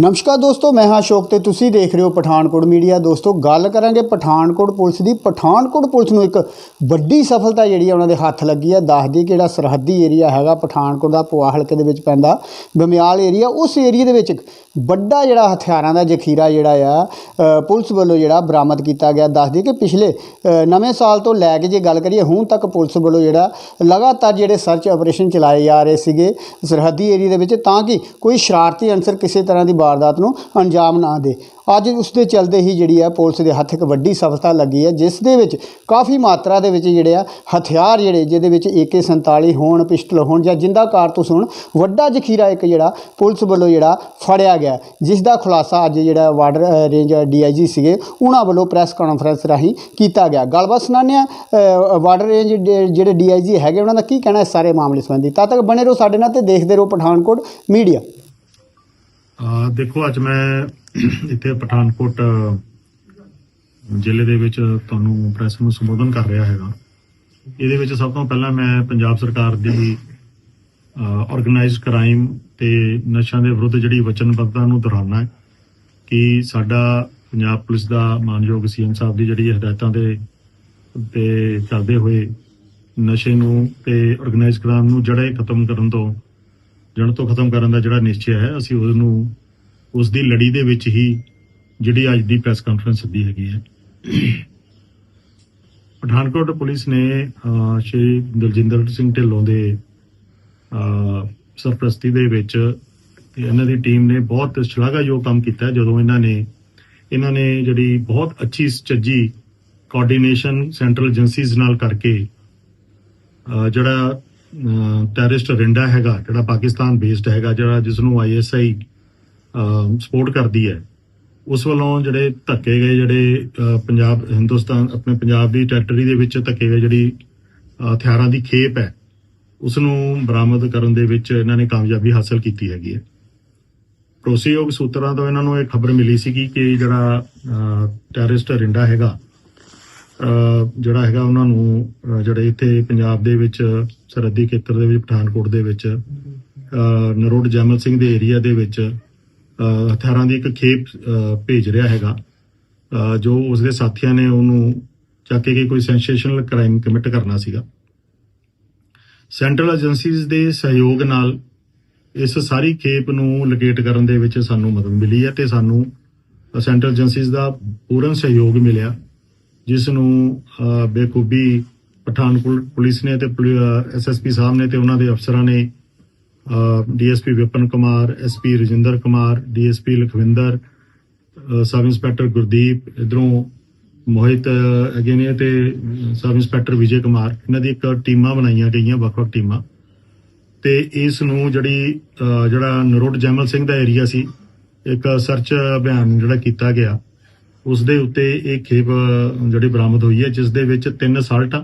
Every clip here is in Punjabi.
ਨਮਸਕਾਰ ਦੋਸਤੋ, ਮੈਂ ਹਾਂ ਅਸ਼ੋਕ ਤੇ ਤੁਸੀਂ ਦੇਖ ਰਹੇ ਹੋ ਪਠਾਨਕੋਟ ਮੀਡੀਆ। ਦੋਸਤੋ, ਗੱਲ ਕਰਾਂਗੇ ਪਠਾਨਕੋਟ ਪੁਲਿਸ ਦੀ। ਪਠਾਨਕੋਟ ਪੁਲਿਸ ਨੂੰ ਇੱਕ ਵੱਡੀ ਸਫਲਤਾ ਜਿਹੜੀ ਆ ਉਹਨਾਂ ਦੇ ਹੱਥ ਲੱਗੀ ਹੈ ਦੱਸਦੀ ਕਿ ਜਿਹੜਾ ਸਰਹੱਦੀ ਏਰੀਆ ਹੈਗਾ, ਪਠਾਨਕੋਟ ਦਾ ਪੁਆ ਹਲਕੇ ਦੇ ਵਿੱਚ ਪੈਂਦਾ। ਬਮਿਆਲ ਏਰੀਆ, ਉਸ ਏਰੀਆ ਦੇ ਵਿੱਚ ਇੱਕ ਵੱਡਾ ਜਿਹੜਾ ਹਥਿਆਰਾਂ ਦਾ ਜ਼ਖੀਰਾ ਜਿਹੜਾ ਆ ਪੁਲਿਸ ਵੱਲੋਂ ਜਿਹੜਾ ਬਰਾਮਦ ਕੀਤਾ ਗਿਆ। ਦੱਸਦੀ ਕਿ ਪਿਛਲੇ ਨਵੇਂ ਸਾਲ ਤੋਂ ਲੈ ਕੇ ਜੇ ਗੱਲ ਕਰੀਏ, ਹੁਣ ਤੱਕ ਪੁਲਿਸ ਵੱਲੋਂ ਜਿਹੜਾ ਲਗਾਤਾਰ ਜਿਹੜੇ ਸਰਚ ਆਪਰੇਸ਼ਨ ਚਲਾਏ ਜਾ ਰਹੇ ਸੀਗੇ ਸਰਹੱਦੀ ਏਰੀਆ ਦੇ ਵਿੱਚ, ਤਾਂ ਕਿ ਕੋਈ ਸ਼ਰਾਰਤੀ ਅਨਸਰ ਕਿਸੇ ਤਰ੍ਹਾਂ ਦੀ ਵਾਰਦਾਤ ਨੂੰ ਅੰਜਾਮ ਨਾ ਦੇ। ਅੱਜ ਉਸ ਦੇ ਚਲਦੇ ਹੀ ਜਿਹੜੀ ਆ ਪੁਲਿਸ ਦੇ ਹੱਥ ਇੱਕ ਵੱਡੀ ਸਫਲਤਾ ਲੱਗੀ ਹੈ ਜਿਸ ਦੇ ਵਿੱਚ ਕਾਫੀ ਮਾਤਰਾ ਦੇ ਵਿੱਚ ਜਿਹੜੇ ਆ ਹਥਿਆਰ ਜਿਹੜੇ ਜਿਹਦੇ ਵਿੱਚ AK47 ਹੋਣ ਪਿਸਟਲ ਹੋਣ ਜਾਂ ਜਿੰਦਾ ਕਾਰਤੂਸ ਹੋਣ ਵੱਡਾ ਜ਼ਖੀਰਾ ਇੱਕ ਜਿਹੜਾ ਪੁਲਿਸ ਵੱਲੋਂ ਜਿਹੜਾ ਫੜਿਆ ਗਿਆ। ਜਿਸ ਦਾ ਖੁਲਾਸਾ ਅੱਜ ਜਿਹੜਾ ਬਾਰਡਰ ਅ, ਰੇਂਜ ਡੀਆਈਜੀ ਸੀਗੇ ਉਹਨਾਂ ਵੱਲੋਂ ਪ੍ਰੈਸ ਕਾਨਫਰੰਸ ਰਾਹੀਂ ਕੀਤਾ ਗਿਆ। ਗੱਲਬਾਤ ਸੁਣਾਉਂਦੇ ਹਾਂ ਬਾਰਡਰ ਰੇਂਜ ਡੇ- ਜਿਹੜੇ ਡੀਆਈਜੀ ਹੈਗੇ ਉਹਨਾਂ ਦਾ ਕੀ ਕਹਿਣਾ ਇਸ ਸਾਰੇ ਮਾਮਲੇ ਸੰਬੰਧੀ? ਤਦ ਤੱਕ ਬਣੇ ਰਹੋ ਸਾਡੇ ਨਾਲ ਤੇ ਦੇਖਦੇ ਰਹੋ ਪਠਾਨਕੋਟ ਮੀਡੀਆ। ਦੇਖੋ, ਅੱਜ ਮੈਂ ਇੱਥੇ ਪਠਾਨਕੋਟ ਜ਼ਿਲ੍ਹੇ ਦੇ ਵਿੱਚ ਤੁਹਾਨੂੰ ਪ੍ਰੈਸ ਨੂੰ ਸੰਬੋਧਨ ਕਰ ਰਿਹਾ ਹੈਗਾ। ਇਹਦੇ ਵਿੱਚ ਸਭ ਤੋਂ ਪਹਿਲਾਂ ਮੈਂ ਪੰਜਾਬ ਸਰਕਾਰ ਦੀ ਆਰਗੇਨਾਈਜ਼ਡ ਕ੍ਰਾਈਮ ਤੇ ਨਸ਼ਿਆਂ ਦੇ ਵਿਰੁੱਧ ਜਿਹੜੀ ਵਚਨਬੱਧਤਾ ਨੂੰ ਦੁਹਰਾਉਣਾ ਹੈ ਕਿ ਸਾਡਾ ਪੰਜਾਬ ਪੁਲਿਸ ਦਾ ਮਾਨਯੋਗ ਸੀਐਮ ਸਾਹਿਬ ਦੀ ਜਿਹੜੀ ਹਦਾਇਤਾਂ ਦੇ, ਤੇ ਚੱਲਦੇ ਹੋਏ ਨਸ਼ੇ ਨੂੰ ਤੇ ਆਰਗੇਨਾਈਜ਼ਡ ਕ੍ਰਾਈਮ ਨੂੰ ਜੜੇ ਖਤਮ ਕਰਨ ਤੋਂ ਜੜ ਤੋਂ ਖਤਮ ਕਰਨ ਦਾ ਜਿਹੜਾ ਨਿਸ਼ਚੈ ਹੈ, ਅਸੀਂ ਉਸ ਨੂੰ ਉਸ ਦੀ ਲੜੀ ਦੇ ਵਿੱਚ ਹੀ ਜਿਹੜੀ ਅੱਜ ਦੀ ਪ੍ਰੈਸ ਕਾਨਫਰੰਸ ਸੱਦੀ ਹੈਗੀ ਹੈ। ਪਠਾਨਕੋਟ ਪੁਲਿਸ ਨੇ ਸ਼੍ਰੀ ਦਲਜਿੰਦਰ ਸਿੰਘ ਢਿੱਲੋਂ ਦੇ ਸਰਪ੍ਰਸਤੀ ਦੇ ਵਿੱਚ ਇਹਨਾਂ ਦੀ ਟੀਮ ਨੇ ਬਹੁਤ ਸ਼ਲਾਘਾਯੋਗ ਕੰਮ ਕੀਤਾ ਜਦੋਂ ਇਹਨਾਂ ਨੇ ਇਹਨਾਂ ਨੇ ਜਿਹੜੀ ਬਹੁਤ ਅੱਛੀ ਸੱਚੀ ਕੋਆਰਡੀਨੇਸ਼ਨ ਸੈਂਟਰਲ ਏਜੰਸੀਜ਼ ਨਾਲ ਕਰਕੇ ਜਿਹੜਾ ਟੈਰਰਿਸਟ ਰਿੰਡਾ ਹੈਗਾ ਜਿਹੜਾ ਪਾਕਿਸਤਾਨ ਬੇਸਡ ਹੈਗਾ, ਜਿਹੜਾ ਜਿਸ ਨੂੰ ਆਈਐਸਆਈ ਸਪੋਰਟ ਕਰਦੀ ਹੈ। ਉਸ ਵੱਲੋਂ ਜਿਹੜੇ ਧੱਕੇ ਗਏ, ਜਿਹੜੇ ਪੰਜਾਬ, ਹਿੰਦੁਸਤਾਨ, ਆਪਣੇ ਪੰਜਾਬ ਦੀ ਟੈਰੀਟਰੀ ਦੇ ਵਿੱਚ ਧੱਕੇ ਗਏ, ਜਿਹੜੀ ਹਥਿਆਰਾਂ ਦੀ ਖੇਪ ਹੈ ਉਸ ਨੂੰ ਬਰਾਮਦ ਕਰਨ ਦੇ ਵਿੱਚ ਇਹਨਾਂ ਨੇ ਕਾਮਯਾਬੀ ਹਾਸਲ ਕੀਤੀ ਹੈਗੀ ਹੈ। ਭਰੋਸੇਯੋਗ ਸੂਤਰਾਂ ਤੋਂ ਇਹਨਾਂ ਨੂੰ ਇਹ ਖਬਰ ਮਿਲੀ ਸੀਗੀ ਕਿ ਜਿਹੜਾ ਟੈਰਰਿਸਟ ਰਿੰਡਾ ਹੈਗਾ ਜਿਹੜਾ ਹੈਗਾ ਉਹਨਾਂ ਨੂੰ ਜਿਹੜੇ ਇੱਥੇ ਪੰਜਾਬ ਦੇ ਵਿੱਚ ਸਰਹੱਦੀ ਖੇਤਰ ਦੇ ਵਿੱਚ ਪਠਾਨਕੋਟ ਦੇ ਵਿੱਚ ਨਰੋਡ ਨਰੋੜ ਜੈਮਲ ਸਿੰਘ ਦੇ ਏਰੀਆ ਦੇ ਵਿੱਚ ਹਥਿਆਰਾਂ ਦੀ ਇੱਕ ਖੇਪ ਭੇਜ ਰਿਹਾ ਹੈਗਾ। ਅਹ, ਜੋ ਉਸਦੇ ਸਾਥੀਆਂ ਨੇ ਉਹਨੂੰ ਚੱਕ ਕੇ ਕੋਈ ਸੈਂਸੇਸ਼ਨਲ ਕ੍ਰਾਈਮ ਕਮਿਟ ਕਰਨਾ ਸੀਗਾ। ਸੈਂਟਰਲ ਏਜੰਸੀਜ਼ ਦੇ ਸਹਿਯੋਗ ਨਾਲ ਇਸ ਸਾਰੀ ਖੇਪ ਨੂੰ ਲੋਕੇਟ ਕਰਨ ਦੇ ਵਿੱਚ ਸਾਨੂੰ ਮਦਦ ਮਿਲੀ ਹੈ ਤੇ ਸਾਨੂੰ ਸੈਂਟਰਲ ਏਜੰਸੀਜ਼ ਦਾ ਪੂਰਨ ਸਹਿਯੋਗ ਮਿਲਿਆ, ਜਿਸ ਨੂੰ ਬੇਖੂਬੀ ਪਠਾਨਕੋਟ ਪੁਲਿਸ ਨੇ ਤੇ ਐਸਐਸਪੀ ਸਾਹਿਬ ਨੇ ਤੇ ਉਹਨਾਂ ਦੇ ਅਫਸਰਾਂ ਨੇ DSP Vipan Kumar SP Rajinder Kumar DSP Lakhwinder sub inspector Gurdeep ਇਧਰੋਂ ਮੋਹਿਤ ਅਹ, ਹੈਗੇ ਨੇ ਤੇ ਸਬ ਇੰਸਪੈਕਟਰ ਵਿਜੇ ਕੁਮਾਰ। ਇਹਨਾਂ ਦੀ ਇੱਕ ਟੀਮਾਂ ਬਣਾਈਆਂ ਗਈਆਂ ਵੱਖ-ਵੱਖ ਟੀਮਾਂ। ਤੇ ਇਸ ਨੂੰ ਜਿਹੜੀ ਜਿਹੜਾ ਨਰੋਟ ਜੈਮਲ ਸਿੰਘ ਦਾ ਏਰੀਆ ਸੀ ਇੱਕ ਸਰਚ ਅਭਿਆਨ ਜਿਹੜਾ ਕੀਤਾ ਗਿਆ ਉਸ ਦੇ ਉੱਤੇ ਇਹ ਖੇਪ ਜਿਹੜੀ ਬਰਾਮਦ ਹੋਈ ਹੈ ਜਿਸ ਦੇ ਵਿੱਚ ਤਿੰਨ ਸਾਲਟਾਂ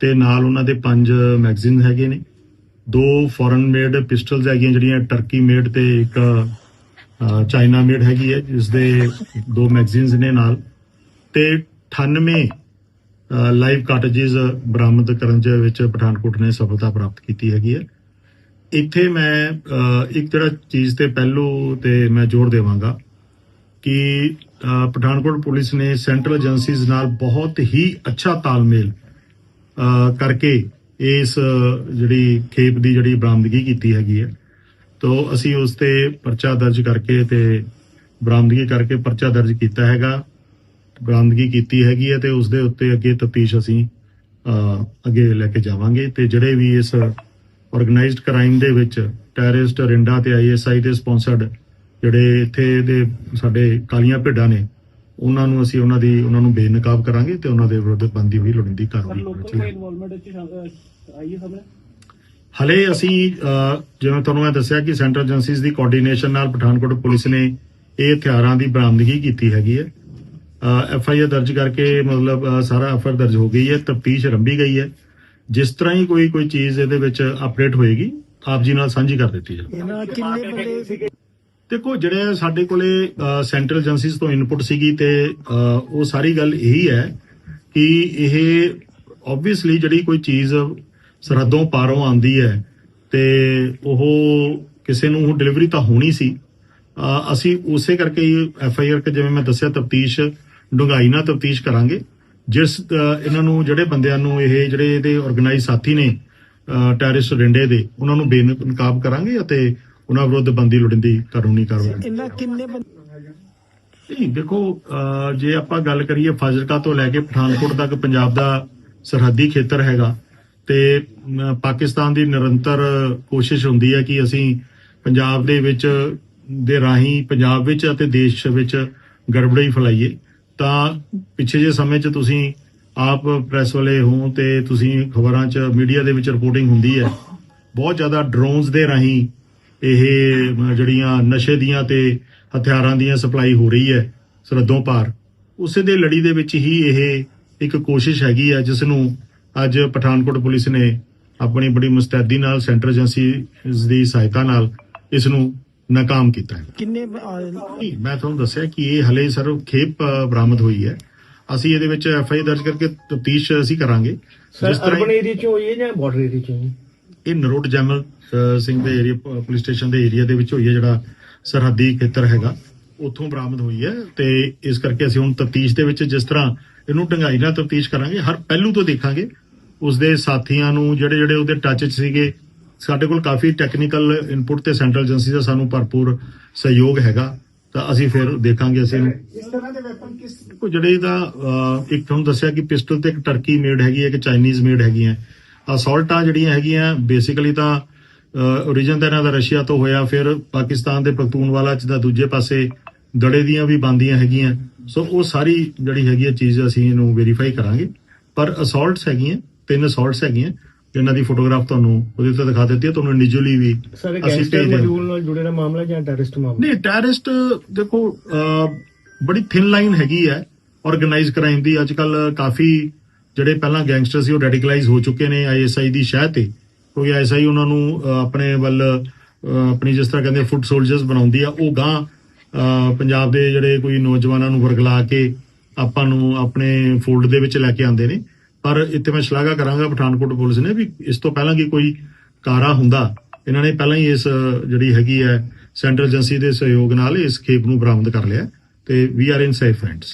ਤੇ ਨਾਲ ਉਹਨਾਂ ਦੇ ਪੰਜ ਮੈਗਜ਼ੀਨ ਹੈਗੇ ਨੇ। ਦੋ ਫੋਰਨ ਮੇਡ ਪਿਸਟਲਸ ਹੈਗੀਆਂ ਜਿਹੜੀਆਂ ਟਰਕੀ ਮੇਡ ਤੇ ਇੱਕ ਚਾਈਨਾ ਮੇਡ ਹੈਗੀ ਹੈ, ਜਿਸ ਦੇ ਦੋ ਮੈਗਜ਼ੀਨਸ ਨੇ ਨਾਲ। ਤੇ 98 ਲਾਈਵ ਕਾਰਟੇਜਸ ਬਰਾਮਦ ਕਰਨ ਦੇ ਵਿੱਚ ਪਠਾਨਕੋਟ ਨੇ ਸਫਲਤਾ ਪ੍ਰਾਪਤ ਕੀਤੀ ਹੈਗੀ ਹੈ। ਇੱਥੇ ਮੈਂ ਇੱਕ ਜਿਹੜਾ ਚੀਜ਼ ਤੇ ਪਹਿਲੂ ਤੇ ਮੈਂ ਜ਼ੋਰ ਦੇਵਾਂਗਾ ਕਿ ਪਠਾਨਕੋਟ ਪੁਲਿਸ ਨੇ ਸੈਂਟਰਲ ਏਜੰਸੀਜ਼ ਨਾਲ ਬਹੁਤ ਹੀ ਅੱਛਾ ਤਾਲਮੇਲ ਕਰਕੇ ਇਸ ਜਿਹੜੀ ਖੇਪ ਦੀ ਜਿਹੜੀ ਬਰਾਮਦਗੀ ਕੀਤੀ ਹੈਗੀ ਹੈ। ਤੋ ਅਸੀਂ ਉਸ ਤੇ ਪਰਚਾ ਦਰਜ ਕਰਕੇ ਤੇ ਬਰਾਮਦਗੀ ਕਰਕੇ ਪਰਚਾ ਦਰਜ ਕੀਤਾ ਹੈਗਾ। ਬਰਾਮਦਗੀ ਕੀਤੀ ਹੈਗੀ ਹੈ ਤੇ ਉਸ ਦੇ ਉੱਤੇ ਅੱਗੇ ਤਫਤੀਸ਼ ਅਸੀਂ ਅੱਗੇ ਲੈ ਕੇ ਜਾਵਾਂਗੇ ਤੇ ਜਿਹੜੇ ਵੀ ਇਸ ਆਰਗੇਨਾਈਜ਼ਡ ਕ੍ਰਾਈਮ ਦੇ ਵਿੱਚ ਟੈਰਰਿਸਟ ਰਿੰਡਾ ਤੇ ਆਈਐਸਆਈ ਦੇ ਸਪਾਂਸਰਡ ਜਿਹੜੇ ਇੱਥੇ ਦੇ ਸਾਡੇ ਕਾਲੀਆਂ ਭੇਡਾਂ ਨੇ ਉਹਨਾਂ ਨੂੰ ਅਸੀਂ ਉਹਨਾਂ ਦੀ ਉਹਨਾਂ ਨੂੰ ਬੇਨਕਾਬ ਕਰਾਂਗੇ ਤੇ ਉਹਨਾਂ ਦੇ ਵਿਰੁੱਧ ਬੰਦੀ ਹੋਈ ਲੋੜੀਂਦੀ ਕਾਰਵਾਈ ਕਰਾਂਗੇ ਹਲੇ ਅਸੀਂ ਜਿਵੇਂ ਤੁਹਾਨੂੰ ਮੈਂ ਦੱਸਿਆ ਕਿ ਸੈਂਟਰਲ ਏਜੰਸੀਜ਼ ਦੀ ਕੋਆਰਡੀਨੇਸ਼ਨ ਨਾਲ ਪਠਾਨਕੋਟ ਪੁਲਿਸ ਨੇ ਇਹ ਹਥਿਆਰਾਂ ਦੀ ਬਰਾਮਦਗੀ ਕੀਤੀ ਹੈਗੀ ਹੈ। ਐਫ ਆਈ ਆਰ ਦਰਜ ਕਰਕੇ ਮਤਲਬ ਸਾਰਾ ਐਫਆਰ ਦਰਜ ਹੋ ਗਈ ਹੈ ਤਫਤੀਸ਼ ਰੰਭੀ ਗਈ ਹੈ। ਜਿਸ ਤਰ੍ਹਾਂ ਹੀ ਕੋਈ ਕੋਈ ਚੀਜ਼ ਇਹਦੇ ਵਿੱਚ ਅਪਡੇਟ ਹੋਏਗੀ ਆਪ ਜੀ ਨਾਲ ਸਾਂਝੀ ਕਰ ਦਿੱਤੀ ਜਾਵੇ ਇਹਨਾਂ ਕਿੰਨੇ ਬੰਦੇ ਦੇਖੋ, ਜਿਹੜੇ ਸਾਡੇ ਕੋਲੇ ਸੈਂਟਰਲ ਏਜੰਸੀਜ਼ ਤੋਂ ਇਨਪੁਟ ਸੀਗੀ ਤੇ ਉਹ ਸਾਰੀ ਗੱਲ ਇਹੀ ਹੈ ਕਿ ਇਹ ਆਬਵੀਅਸਲੀ ਜਿਹੜੀ ਕੋਈ ਚੀਜ਼ ਸਰਹੱਦੋਂ ਪਾਰੋਂ ਆਉਂਦੀ ਹੈ ਤੇ ਉਹ ਕਿਸੇ ਨੂੰ ਡਿਲੀਵਰੀ ਤਾਂ ਹੋਣੀ ਸੀ। ਅਸੀਂ ਉਸੇ ਕਰਕੇ ਹੀ ਐਫ ਆਈ ਆਰ ਜਿਵੇਂ ਮੈਂ ਦੱਸਿਆ, ਤਫਤੀਸ਼ ਡੂੰਘਾਈ ਨਾਲ ਤਫਤੀਸ਼ ਕਰਾਂਗੇ। ਜਿਸ ਇਹਨਾਂ ਨੂੰ, ਜਿਹੜੇ ਬੰਦਿਆਂ ਨੂੰ ਇਹ ਜਿਹੜੇ ਇਹਦੇ ਆਰਗੇਨਾਈਜ਼ ਸਾਥੀ ਨੇ ਟੈਰਰਿਸਟ ਰਿੰਡੇ ਦੇ, ਉਹਨਾਂ ਨੂੰ ਬੇਨਕਾਬ ਕਰਾਂਗੇ ਅਤੇ ਉਹਨਾਂ ਵਿਰੁੱਧ ਬੰਦੀ ਲੋੜੀਂਦੀ ਕਾਨੂੰਨੀ ਕਾਰਵਾਈ। ਇੰਨਾ ਕਿੰਨੇ ਨਹੀਂ ਦੇਖੋ ਜੇ ਆਪਾਂ ਗੱਲ ਕਰੀਏ ਫਾਜ਼ਿਲਕਾ ਤੋਂ ਲੈ ਕੇ ਪਠਾਨਕੋਟ ਤੱਕ ਪੰਜਾਬ ਦਾ ਸਰਹੱਦੀ ਖੇਤਰ ਹੈਗਾ ਤੇ ਪਾਕਿਸਤਾਨ ਦੀ ਨਿਰੰਤਰ ਕੋਸ਼ਿਸ਼ ਹੁੰਦੀ ਹੈ ਕਿ ਅਸੀਂ ਪੰਜਾਬ ਦੇ ਵਿੱਚ ਦੇ ਰਾਹੀਂ ਪੰਜਾਬ ਵਿੱਚ ਅਤੇ ਦੇਸ਼ ਵਿੱਚ ਗੜਬੜੀ ਫੈਲਾਈਏ। ਤਾਂ ਪਿਛੇ ਜੇ ਸਮੇਂ 'ਚ ਤੁਸੀਂ ਆਪ ਪ੍ਰੈਸ ਵਾਲੇ ਹੋ ਤੇ ਤੁਸੀਂ ਖਬਰਾਂ 'ਚ ਮੀਡੀਆ ਦੇ ਵਿੱਚ ਰਿਪੋਰਟਿੰਗ ਹੁੰਦੀ ਹੈ। ਬਹੁਤ ਜ਼ਿਆਦਾ ਡਰੋਨਸ ਦੇ ਰਾਹੀਂ ਇਹ ਜਿਹੜੀਆਂ ਨਸ਼ੇ ਦੀਆਂ ਤੇ ਹਥਿਆਰਾਂ ਦੀਆਂ ਸਪਲਾਈ ਹੋ ਰਹੀ ਹੈ ਸਰਹੱਦੋਂ ਪਾਰ ਉਸੇ ਦੇ ਲੜੀ ਦੇ ਵਿੱਚ ਹੀ ਇਹ ਇੱਕ ਕੋਸ਼ਿਸ਼ ਹੈਗੀ ਹੈ ਜਿਸ ਨੂੰ ਅੱਜ ਪਠਾਨਕੋਟ ਪੁਲਿਸ ਨੇ ਆਪਣੀ ਬੜੀ ਮੁਸਤੈਦੀ ਨਾਲ ਸੈਂਟਰ ਏਜੰਸੀ ਦੀ ਸਹਾਇਤਾ ਨਾਲ ਇਸ ਨੂੰ ਨਾਕਾਮ ਕੀਤਾ ਹੈ। ਕਿੰਨੇ ਮੈਂ ਤੁਹਾਨੂੰ ਦੱਸਿਆ ਕਿ ਇਹ ਹਲੇ ਸਰ ਖੇਪ ਬਰਾਮਦ ਹੋਈ ਹੈ। ਅਸੀਂ ਇਹਦੇ ਵਿੱਚ ਐਫ ਆਈ ਦਰਜ ਕਰਕੇ ਤਫਤੀਸ਼ ਅਸੀਂ ਕਰਾਂਗੇ। ਸਰ ਜਿਸ ਤਰ੍ਹਾਂ ਅਰਬਨ ਏਰੀਆ ਚ ਹੋਈ ਹੈ ਜਾਂ ਬਾਰਡਰ ਏਰੀਆ ਚ? ਹੋਈ ਇਹ ਨਰੋਟ ਜੈਮਲ ਸਿੰਘ ਦੇ ਏਰੀਆ ਪੁਲਿਸ ਸਟੇਸ਼ਨ ਦੇ ਏਰੀਆ ਦੇ ਵਿੱਚ ਹੋਈ ਹੈ ਜਿਹੜਾ ਸਰਹੱਦੀ ਖੇਤਰ ਹੈਗਾ। ਉੱਥੋਂ ਬਰਾਮਦ ਹੋਈ ਹੈ ਤੇ ਇਸ ਕਰਕੇ ਅਸੀਂ ਹੁਣ ਤਫਤੀਸ਼ ਦੇ ਵਿੱਚ ਜਿਸ ਤਰ੍ਹਾਂ ਇਹਨੂੰ ਢੰਗਾਈ ਨਾਲ ਤਫਤੀਸ਼ ਕਰਾਂਗੇ ਹਰ ਪਹਿਲੂ ਤੋਂ ਦੇਖਾਂਗੇ। ਉਸ ਦੇ ਸਾਥੀਆਂ ਨੂੰ ਜਿਹੜੇ ਜਿਹੜੇ ਉਹਦੇ ਟੱਚ 'ਚ ਸੀਗੇ ਸਾਡੇ ਕੋਲ ਕਾਫੀ ਟੈਕਨੀਕਲ ਇਨਪੁਟ ਤੇ ਸੈਂਟਰਲ ਏਜੰਸੀ ਦਾ ਸਾਨੂੰ ਭਰਪੂਰ ਸਹਿਯੋਗ ਹੈਗਾ। ਤਾਂ ਅਸੀਂ ਫਿਰ ਦੇਖਾਂਗੇ ਅਸੀਂ ਇਸ ਤਰ੍ਹਾਂ ਦੇ ਵੈਪਨ ਕਿਸ ਕੋ ਜਿਹੜੇ ਦਾ ਇੱਕ ਤੁਹਾਨੂੰ ਦੱਸਿਆ ਕਿ ਪਿਸਟਲ ਤੇ ਇੱਕ ਟਰਕੀ ਮੇਡ ਹੈਗੀ ਹੈ ਇੱਕ ਚਾਈਨੀਜ਼ ਮੇਡ ਹੈਗੀ ਹੈ ਅਸੌਲਟਾਂ ਜਿਹੜੀਆਂ ਹੈਗੀਆਂ ਬੇਸਿਕਲੀ ਤਾਂ origin ਤਾਂ ਇਹਨਾਂ ਦਾ ਰਸ਼ੀਆ ਤੋਂ ਹੋਇਆ ਫਿਰ ਪਾਕਿਸਤਾਨ ਦੇ ਪਖਤੂਨਵਾਲਾ ਚ ਦਾ ਦੂਜੇ ਪਾਸੇ ਦੜੇ ਦੀਆਂ ਵੀ ਬੰਦੀਆਂ ਹੈਗੀਆਂ। ਸੋ ਉਹ ਸਾਰੀ ਜਿਹੜੀ ਹੈਗੀ ਹੈ ਚੀਜ਼ ਅਸੀਂ ਇਹਨੂੰ ਵੈਰੀਫਾਈ ਕਰਾਂਗੇ। ਪਰ ਅਸੌਲਟਸ ਹੈਗੀਆਂ ਤਿੰਨ ਅਸੌਲਟਸ ਹੈਗੀਆਂ ਜਿਨ੍ਹਾਂ ਦੀ ਫੋਟੋਗ੍ਰਾਫ ਤੁਹਾਨੂੰ ਉਹਦੇ ਉੱਤੇ ਦਿਖਾ ਦਿੱਤੀ ਹੈ ਤੁਹਾਨੂੰ ਇੰਡੀਵਿਜੂਅਲੀ ਵੀ ਅਸੀਂ ਭੇਜ ਦਿਆਂਗੇ। ਮੋਡਿਊਲ ਨਾਲ ਜੁੜੇ ਦਾ ਮਾਮਲਾ ਜਾਂ ਟੈਰਰਿਸਟ ਮਾਮਲਾ? ਨਹੀਂ ਟੈਰਰਿਸਟ ਦੇਖੋ ਬੜੀ ਥਿਨ ਲਾਈਨ ਹੈਗੀ ਹੈ ਆਰਗੇਨਾਈਜ਼ ਕ੍ਰਾਈਮ ਦੀ। ਅੱਜ ਕੱਲ ਕਾਫੀ ਜਿਹੜੇ ਪਹਿਲਾਂ ਗੈਂਗਸਟਰ ਸੀ ਉਹ ਰੈਡੀਕਲਾਈਜ਼ ਹੋ ਚੁੱਕੇ ਨੇ ਆਈਐਸਆਈ ਦੀ ਸ਼ਹਿ ਤੇ। ਕੋਈ ਆਈਐਸਆਈ ਉਹਨਾਂ ਨੂੰ ਆਪਣੇ ਵੱਲ ਆਪਣੀ ਜਿਸ ਤਰ੍ਹਾਂ ਕਹਿੰਦੇ ਫੁੱਟ ਸੋਲਜਰਸ ਬਣਾਉਂਦੀ ਆ ਉਹ ਗਾਂ ਅਹ, ਪੰਜਾਬ ਦੇ ਜਿਹੜੇ ਕੋਈ ਨੌਜਵਾਨਾਂ ਨੂੰ ਵਰਗਲਾ ਕੇ ਆਪਾਂ ਨੂੰ ਆਪਣੇ ਫੋਲਡ ਦੇ ਵਿੱਚ ਲੈ ਕੇ ਆਉਂਦੇ ਨੇ। ਪਰ ਇੱਥੇ ਮੈਂ ਸ਼ਲਾਘਾ ਕਰਾਂਗਾ ਪਠਾਨਕੋਟ ਪੁਲਿਸ ਨੇ ਵੀ ਇਸ ਤੋਂ ਪਹਿਲਾਂ ਕਿ ਕੋਈ ਕਾਰਾ ਹੁੰਦਾ ਇਹਨਾਂ ਨੇ ਪਹਿਲਾਂ ਹੀ ਇਸ ਜਿਹੜੀ ਹੈਗੀ ਹੈ ਸੈਂਟਰਲ ਏਜੰਸੀ ਦੇ ਸਹਿਯੋਗ ਨਾਲ ਇਸ ਖੇਪ ਨੂੰ ਬਰਾਮਦ ਕਰ ਲਿਆ ਤੇ we are in safe hands